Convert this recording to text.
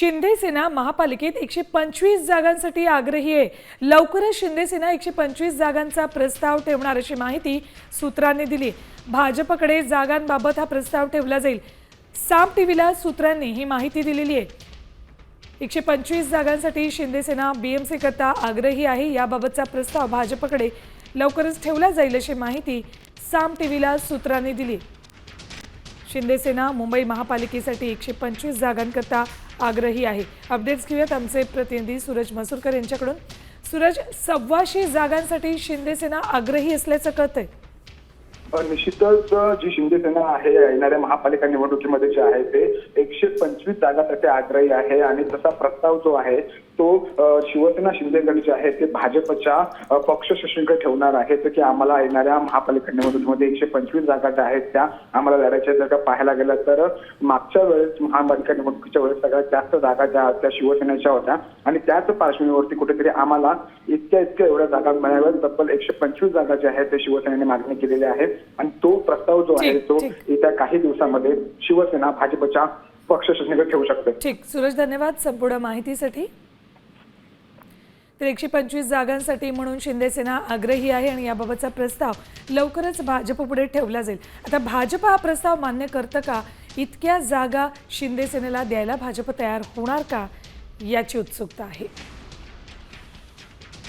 शिंदे सेना महापालिकेत एकशे पंचवीस जागांसाठी आग्रही आहे. लवकरच शिंदे सेना एकशे पंचवीस जागांचा प्रस्ताव ठेवणार अशी माहिती सूत्रांनी दिली. भाजपकडे जागांबाबत हा प्रस्ताव ठेवला जाईल. साम टीव्हीला सूत्रांनी ही माहिती दिलेली आहे. एकशे पंचवीस जागांसाठी शिंदेसेना बीएमसी करता आग्रही आहे. याबाबतचा प्रस्ताव भाजपकडे लवकरच ठेवला जाईल अशी माहिती साम टीव्हीला सूत्रांनी दिली. शिंदेसेना मुंबई महापालिकेसाठी एकशे पंचवीस जागांकरता आग्रही आहे. अपडेट्स घेऊयात आमचे प्रतिनिधी सूरज मसूरकर यांच्याकडून. सूरज सव्वाशे जागांसाठी शिंदेसेना आग्रही असल्याचं कळतंय. निश्चितच जी शिंदेसेना आहे येणाऱ्या महापालिका निवडणुकीमध्ये जे आहे ते एकशे पंचवीस जागासाठी आग्रही आहे आणि तसा प्रस्ताव जो आहे तो शिवसेना शिंदेगड जे आहे ते भाजपच्या पक्ष पक्षश्रेष्ठींकडे ठेवणार आहे. तर की आम्हाला येणाऱ्या महापालिका निवडणुकीमध्ये एकशे पंचवीस जागा ज्या आहेत त्या आम्हाला लढायच्या जर का पाहायला गेलं तर मागच्या वेळेस महापालिका निवडणुकीच्या वेळेस सगळ्यात जास्त जागा ज्या त्या शिवसेनेच्या होत्या. आणि त्याच पार्श्वभूमीवरती कुठेतरी आम्हाला इतक्या इतक्या एवढ्या जागा मिळाव्यात. तब्बल एकशे पंचवीस जागा ज्या आहेत ते शिवसेनेने मागणी केलेली आहे आणि तो प्रस्ताव जो आहे तो. येत्या काही दिवसामध्ये शिवसेना भाजपच्या पक्षश्रेष्ठीकडे ठेवू शकते. ठीक सूरज धन्यवाद संपूर्ण माहितीसाठी. तर एकशे पंचवीस जागांसाठी म्हणून शिंदेसेना आग्रही आहे आणि याबाबतचा प्रस्ताव लवकरच भाजपपुढे ठेवला जाईल. आता भाजप हा प्रस्ताव मान्य करतं का? इतक्या जागा शिंदेसेनेला द्यायला भाजप तयार होणार का? याची उत्सुकता आहे.